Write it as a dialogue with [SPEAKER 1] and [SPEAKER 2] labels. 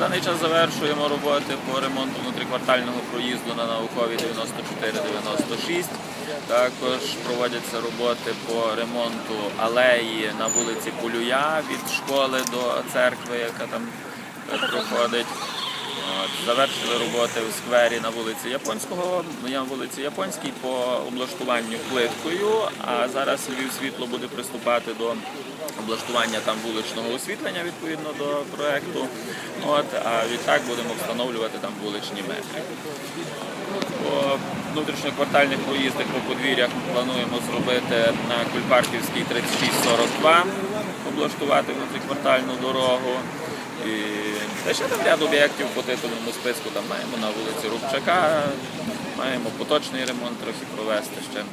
[SPEAKER 1] даний час завершуємо роботи по ремонту внутріквартального проїзду на науковій 94-96. Також проводяться роботи по ремонту алеї на вулиці Полюя від школи до церкви, яка там проходить. От, Завершили роботи в сквері на вулиці Японського, на вулиці Японській по облаштуванню плиткою, а зараз Львів світло буде приступати до облаштування там вуличного освітлення відповідно до проекту. От, а відтак будемо встановлювати там вуличні меблі. По внутрішньоквартальних проїздах по подвір'ях ми плануємо зробити на Кульпарківській 3642, облаштувати внутріквартальну дорогу. І та ще там ряд об'єктів по титульному списку там маємо на вулиці Рубчака, маємо поточний ремонт трохи провести ще.